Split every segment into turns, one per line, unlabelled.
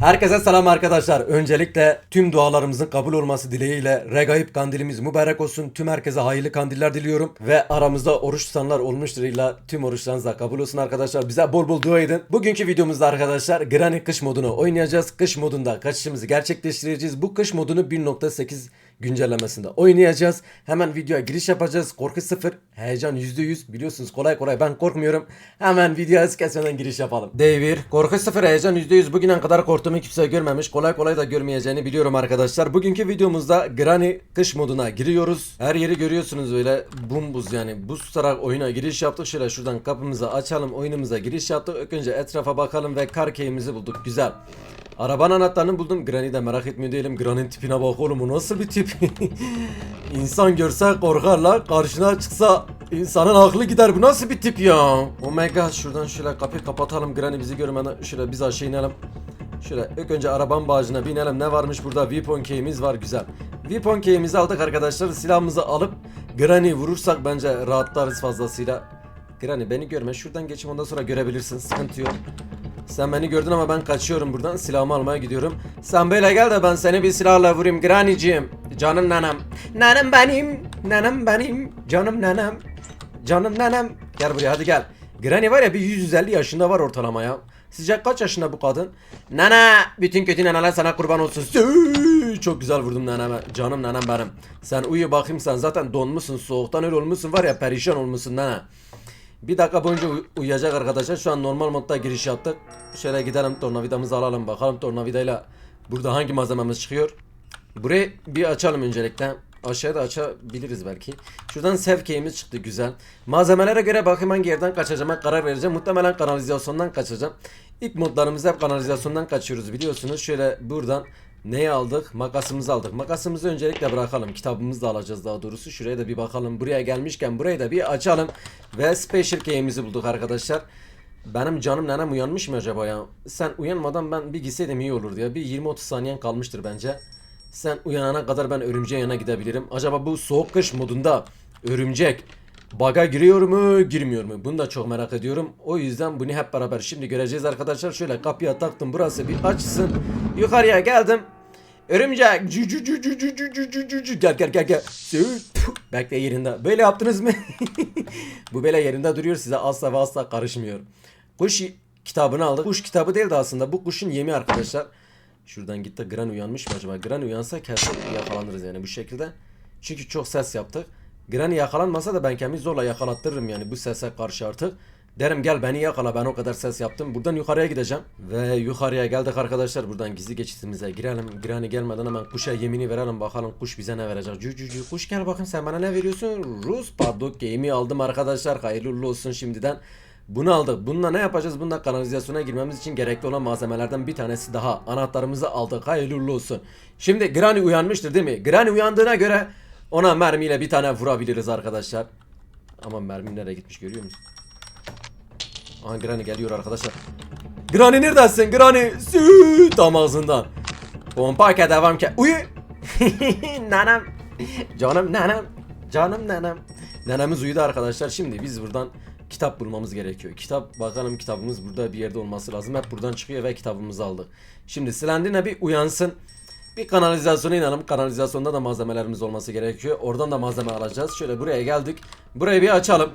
Herkese selam arkadaşlar. Öncelikle tüm dualarımızın kabul olması dileğiyle Regaib kandilimiz mübarek olsun. Tüm herkese hayırlı kandiller diliyorum. Ve aramızda oruç tutanlar olmuştur illa tüm oruçlarınız da kabul olsun arkadaşlar. Bize bol bol dua edin. Bugünkü videomuzda arkadaşlar Granny kış modunu oynayacağız. Kış modunda kaçışımızı gerçekleştireceğiz. Bu kış modunu 1.8 güncellemesinde oynayacağız. Hemen videoya giriş yapacağız. Korku sıfır, heyecan %100. Biliyorsunuz kolay kolay ben korkmuyorum. Hemen videoya kesmeden giriş yapalım. Devir, korku sıfır, heyecan %100. Bugüne kadar korktuğumu kimse görmemiş. Kolay kolay da görmeyeceğini biliyorum arkadaşlar. Bugünkü videomuzda Granny kış moduna giriyoruz. Her yeri görüyorsunuz öyle bumbuz yani. Buz tutarak oyuna giriş yaptık. Şöyle şuradan kapımızı açalım. Oyunumuza giriş yaptık. Önce etrafa bakalım ve kar keyimizi bulduk. Güzel. Arabanın anahtarını buldum. Granny de merak etmiyor değilim. Granny'nin tipine bak oğlum nasıl bir tip? İnsan görse korkarlar. Karşına çıksa insanın aklı gider. Bu nasıl bir tip ya? Oh my god şuradan şöyle kapıyı kapatalım. Granny bizi görmeden şöyle biz aşağı inelim. Şöyle ilk önce arabanın bağcına binelim. Ne varmış burada? Weapon key'imiz var güzel. Weapon key'imizi aldık arkadaşlar. Silahımızı alıp Granny vurursak bence rahatlarız fazlasıyla. Granny beni görme. Şuradan geçim ondan sonra görebilirsin. Sıkıntı yok. Sen beni gördün ama ben kaçıyorum buradan. Silahımı almaya gidiyorum. Sen böyle gel de ben seni bir silahla vurayım Granny'ciğim. Canım nenem. Nenem benim. Nenem benim. Canım nenem. Canım nenem. Gel buraya hadi gel. Granny var ya bir 150 yaşında var ortalama ya. Sizce kaç yaşında bu kadın? Nene! Bütün kötü neneler sana kurban olsun. Sü! Çok güzel vurdum neneme. Canım nenem benim. Sen uyu bakayım sen zaten donmuşsun. Soğuktan öyle olmuşsun var ya perişan olmuşsun nene. Bir dakika boyunca uy- uyuyacak arkadaşlar. Şu an normal modda giriş yaptık. Şöyle gidelim tornavidamızı alalım bakalım tornavidayla burada hangi malzememiz çıkıyor. Burayı bir açalım öncelikle. Aşağıda açabiliriz belki. Şuradan sevkeyimiz çıktı güzel. Malzemelere göre bakayım hangi yerden kaçacağıma karar vereceğim. Muhtemelen kanalizasyondan kaçacağım. İlk modlarımızda hep kanalizasyondan kaçıyoruz biliyorsunuz. Şöyle buradan neyi aldık? Makasımızı aldık. Makasımızı öncelikle bırakalım. Kitabımızı da alacağız daha doğrusu. Şuraya da bir bakalım. Buraya gelmişken burayı da bir açalım. Ve special key'imizi bulduk arkadaşlar. Benim canım nenem uyanmış mı acaba ya? Sen uyanmadan ben bir gitseydim iyi olurdu ya. Bir 20-30 saniyen kalmıştır bence. Sen uyanana kadar ben örümceğin yanına gidebilirim. Acaba bu soğuk kış modunda örümcek baga giriyor mu girmiyor mu? Bunu da çok merak ediyorum. O yüzden bunu hep beraber şimdi göreceğiz arkadaşlar. Şöyle kapıya taktım burası bir açsın. Yukarıya geldim. Örümcek cü cü cü cü cü cü cü cü cü gel gel gel gel. Bekle yerinde. Böyle yaptınız mı? Bu böyle yerinde duruyor size asla ve asla karışmıyor. Kuş kitabını aldık. Kuş kitabı değil de aslında bu kuşun yemi arkadaşlar. Şuradan gitti Gran uyanmış mı acaba? Gran uyansa kesin yakalanırız yani bu şekilde. Çünkü çok ses yaptık. Gran yakalanmasa da ben kendimi zorla yakalattırırım yani bu sese karşı artık. Derim gel beni yakala ben o kadar ses yaptım. Buradan yukarıya gideceğim. Ve yukarıya geldik arkadaşlar. Buradan gizli geçitimize girelim. Granny gelmeden hemen kuşa yemini verelim. Bakalım kuş bize ne verecek. Cü cü cü. Kuş gel bakın sen bana ne veriyorsun? Rus Paddock Game'i aldım arkadaşlar. Hayırlı olsun şimdiden. Bunu aldık. Bununla ne yapacağız? Bununla kanalizasyona girmemiz için gerekli olan malzemelerden bir tanesi daha. Anahtarımızı aldık. Hayırlı olsun. Şimdi Granny uyanmıştır değil mi? Granny uyandığına göre ona mermiyle bir tane vurabiliriz arkadaşlar. Ama mermi nereye gitmiş görüyor musun? Aha Granny geliyor arkadaşlar. Granny neredesin? Granny sü tam ağzından. Pompa ke devam ke. Uyu. nenem. Canım nenem. Canım nenem. Nenemiz uyudu arkadaşlar. Şimdi biz buradan kitap bulmamız gerekiyor. Kitap bakalım kitabımız burada bir yerde olması lazım. Hep buradan çıkıyor ve kitabımızı aldık. Şimdi Slendina bir uyansın. Bir kanalizasyona inelim. Kanalizasyonda da malzemelerimiz olması gerekiyor. Oradan da malzeme alacağız. Şöyle buraya geldik. Burayı bir açalım.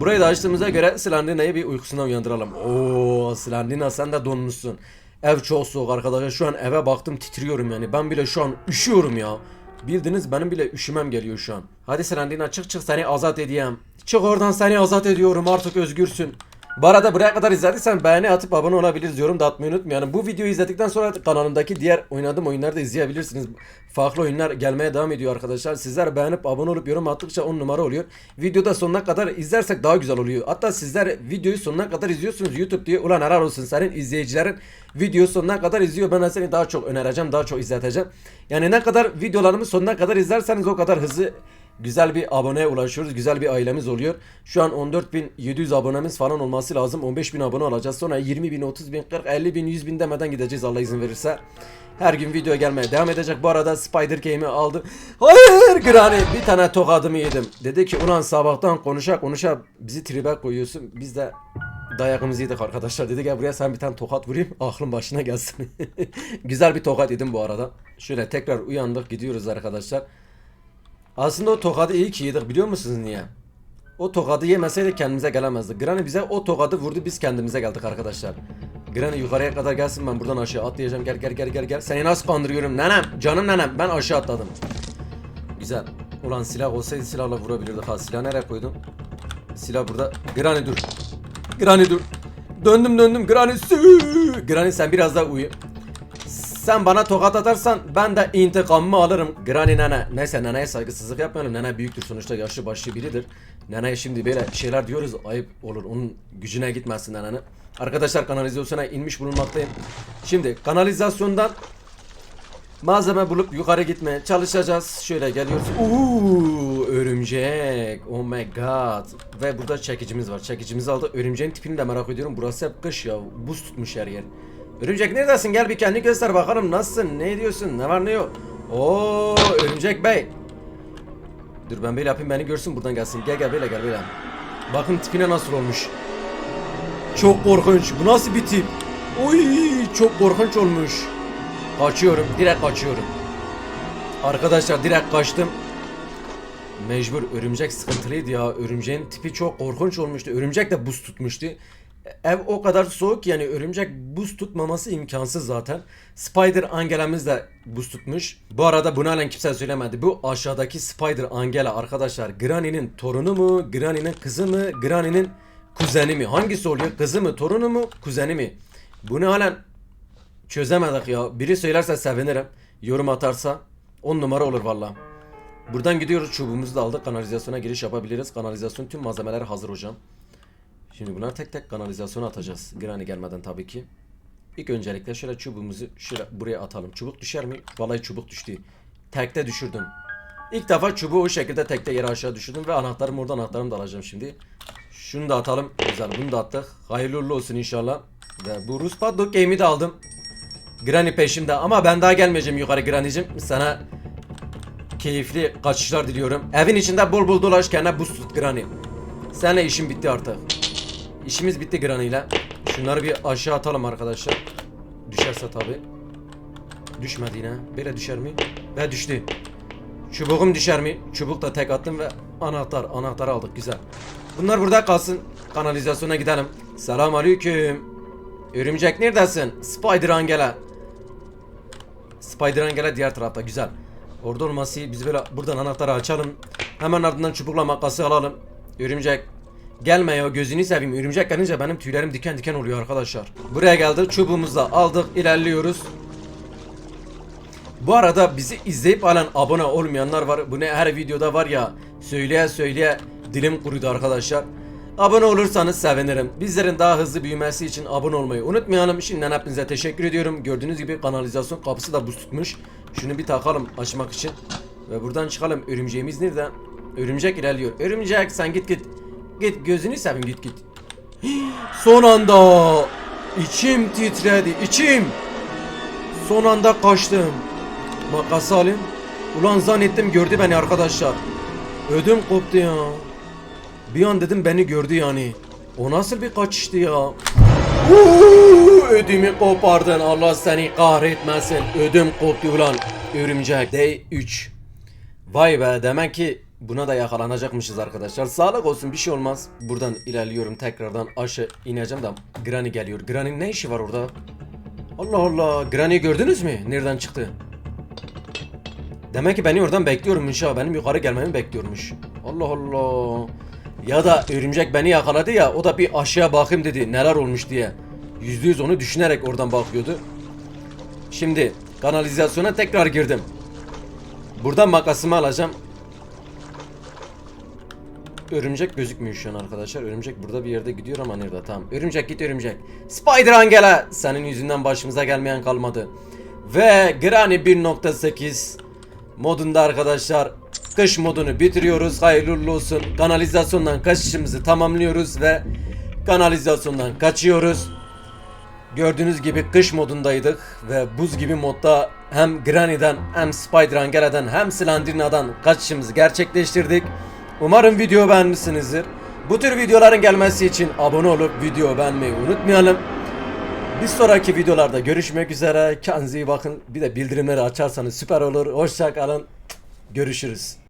Burayı da açtığımıza göre Slandina'yı bir uykusundan uyandıralım. Oo Slandina sen de donmuşsun. Ev çok soğuk arkadaşlar. Şu an eve baktım titriyorum yani. Ben bile şu an üşüyorum ya. Bildiniz benim bile üşümem geliyor şu an. Hadi Slandina çık çık seni azat edeyim. Çık oradan seni azat ediyorum artık özgürsün. Bu arada buraya kadar izlediysen beğeni atıp abone olabiliriz. Yorum da atmayı unutma. Yani bu videoyu izledikten sonra kanalımdaki diğer oynadığım oyunları da izleyebilirsiniz. Farklı oyunlar gelmeye devam ediyor arkadaşlar. Sizler beğenip abone olup yorum attıkça 10 numara oluyor. Videoda sonuna kadar izlersek daha güzel oluyor. Hatta sizler videoyu sonuna kadar izliyorsunuz YouTube diye. Ulan helal olsun senin izleyicilerin video sonuna kadar izliyor. Ben seni daha çok önereceğim, daha çok izleteceğim. Yani ne kadar videolarımı sonuna kadar izlerseniz o kadar hızlı Güzel bir aboneye ulaşıyoruz. Güzel bir ailemiz oluyor. Şu an 14.700 abonemiz falan olması lazım. 15.000 abone olacağız. Sonra 20.000, 30.000, 40, 50.000, 100.000 demeden gideceğiz Allah izin verirse. Her gün video gelmeye devam edecek. Bu arada Spider Game'i aldı. Hayır Granny bir tane tokadımı yedim. Dedi ki ulan sabahtan konuşa konuşa bizi tribe koyuyorsun. Biz de dayağımızı yedik arkadaşlar. Dedi gel buraya sen bir tane tokat vurayım. Aklın başına gelsin. Güzel bir tokat yedim bu arada. Şöyle tekrar uyandık gidiyoruz arkadaşlar. Aslında o tokadı iyi ki yedik biliyor musunuz niye? O tokadı yemeseydik kendimize gelemezdik. Granny bize o tokadı vurdu biz kendimize geldik arkadaşlar. Granny yukarıya kadar gelsin ben buradan aşağı atlayacağım. Gel gel gel gel gel. Seni nasıl kandırıyorum nenem? Canım nenem ben aşağı atladım. Güzel. Ulan silah olsaydı silahla vurabilirdik ha. Silah nereye koydum? Silah burada. Granny dur. Granny dur. Döndüm döndüm Granny. Sü- Granny sen biraz daha uyu. Sen bana tokat atarsan ben de intikamımı alırım. Granny nene. Neyse neneye saygısızlık yapmayalım. Nene büyüktür sonuçta yaşlı başlı biridir. Neneye şimdi böyle şeyler diyoruz ayıp olur. Onun gücüne gitmesin nenenin. Arkadaşlar kanalizasyona inmiş bulunmaktayım. Şimdi kanalizasyondan malzeme bulup yukarı gitmeye çalışacağız. Şöyle geliyoruz. Uuu örümcek. Oh my god. Ve burada çekicimiz var. Çekicimizi aldık. Örümceğin tipini de merak ediyorum. Burası hep kış ya. Buz tutmuş her yer. Örümcek neredesin? Gel bir kendini göster bakalım. Nasılsın? Ne diyorsun? Ne var ne yok? Oo örümcek bey. Dur ben böyle yapayım beni görsün buradan gelsin. Gel gel böyle gel böyle. Bakın tipine nasıl olmuş. Çok korkunç. Bu nasıl bir tip? Oy çok korkunç olmuş. Kaçıyorum. Direkt kaçıyorum. Arkadaşlar direkt kaçtım. Mecbur örümcek sıkıntılıydı ya. Örümceğin tipi çok korkunç olmuştu. Örümcek de buz tutmuştu. Ev o kadar soğuk yani örümcek buz tutmaması imkansız zaten. Spider Angela'mız da buz tutmuş. Bu arada bunu halen kimse söylemedi. Bu aşağıdaki Spider Angela arkadaşlar Granny'nin torunu mu? Granny'nin kızı mı? Granny'nin kuzeni mi? Hangisi oluyor? Kızı mı? Torunu mu? Kuzeni mi? Bunu halen çözemedik ya. Biri söylerse sevinirim. Yorum atarsa 10 numara olur valla. Buradan gidiyoruz çubuğumuzu da aldık. Kanalizasyona giriş yapabiliriz. Kanalizasyon tüm malzemeler hazır hocam. Şimdi bunları tek tek kanalizasyona atacağız. Granny gelmeden tabii ki. İlk öncelikle şöyle çubuğumuzu şöyle buraya atalım. Çubuk düşer mi? Vallahi çubuk düştü. Tekte düşürdüm. İlk defa çubuğu o şekilde tekte yere aşağı düşürdüm ve anahtarım oradan anahtarımı da alacağım şimdi. Şunu da atalım. Güzel bunu da attık. Hayırlı uğurlu olsun inşallah. Ve bu Rus Padlock Game'i de aldım. Granny peşimde ama ben daha gelmeyeceğim yukarı Granny'cim. Sana keyifli kaçışlar diliyorum. Evin içinde bol bol dolaş kendine buz tut Granny. Seninle işim bitti artık. İşimiz bitti Granny ile. Şunları bir aşağı atalım arkadaşlar. Düşerse tabi. Düşmedi yine. Böyle düşer mi? Ve düştü. Çubuğum düşer mi? Çubuk da tek attım ve anahtar. Anahtarı aldık güzel. Bunlar burada kalsın. Kanalizasyona gidelim. Selam aleyküm. Örümcek neredesin? Spider Angela. Spider Angela diğer tarafta güzel. Orada olması biz böyle buradan anahtarı açalım. Hemen ardından çubukla makası alalım. Örümcek Gelme ya gözünü seveyim. Örümcek gelince benim tüylerim diken diken oluyor arkadaşlar. Buraya geldik. Çubuğumuzu da aldık. ilerliyoruz. Bu arada bizi izleyip halen abone olmayanlar var. Bu ne her videoda var ya. Söyleye söyleye dilim kurudu arkadaşlar. Abone olursanız sevinirim. Bizlerin daha hızlı büyümesi için abone olmayı unutmayalım. Şimdiden hepinize teşekkür ediyorum. Gördüğünüz gibi kanalizasyon kapısı da buz tutmuş. Şunu bir takalım açmak için. Ve buradan çıkalım. Örümceğimiz nerede? Örümcek ilerliyor. Örümcek sen git git. Git gözünü seveyim git git. Son anda içim titredi içim. Son anda kaçtım. Makası alayım. Ulan zannettim gördü beni arkadaşlar. Ödüm koptu ya. Bir an dedim beni gördü yani. O nasıl bir kaçıştı ya? Ödümü kopardın Allah seni kahretmesin. Ödüm koptu ulan. Örümcek. Day 3. Vay be demek ki buna da yakalanacakmışız arkadaşlar. Sağlık olsun bir şey olmaz. Buradan ilerliyorum tekrardan aşağı ineceğim de Granny geliyor. Granny ne işi var orada? Allah Allah. Granny'i gördünüz mü? Nereden çıktı? Demek ki beni oradan bekliyormuş ha. Benim yukarı gelmemi bekliyormuş. Allah Allah. Ya da örümcek beni yakaladı ya o da bir aşağı bakayım dedi neler olmuş diye. Yüzde yüz onu düşünerek oradan bakıyordu. Şimdi kanalizasyona tekrar girdim. Buradan makasımı alacağım. Örümcek gözükmüyor şu an arkadaşlar. Örümcek burada bir yerde gidiyor ama nerede? Tamam. Örümcek git örümcek. Spider Angela. Senin yüzünden başımıza gelmeyen kalmadı. Ve Granny 1.8 modunda arkadaşlar kış modunu bitiriyoruz. Hayırlı olsun. Kanalizasyondan kaçışımızı tamamlıyoruz ve kanalizasyondan kaçıyoruz. Gördüğünüz gibi kış modundaydık ve buz gibi modda hem Granny'den hem Spider Angela'dan hem Slender'dan kaçışımızı gerçekleştirdik. Umarım video beğenmişsinizdir. Bu tür videoların gelmesi için abone olup video beğenmeyi unutmayalım. Bir sonraki videolarda görüşmek üzere. Kendinize iyi bakın. Bir de bildirimleri açarsanız süper olur. Hoşça kalın. Görüşürüz.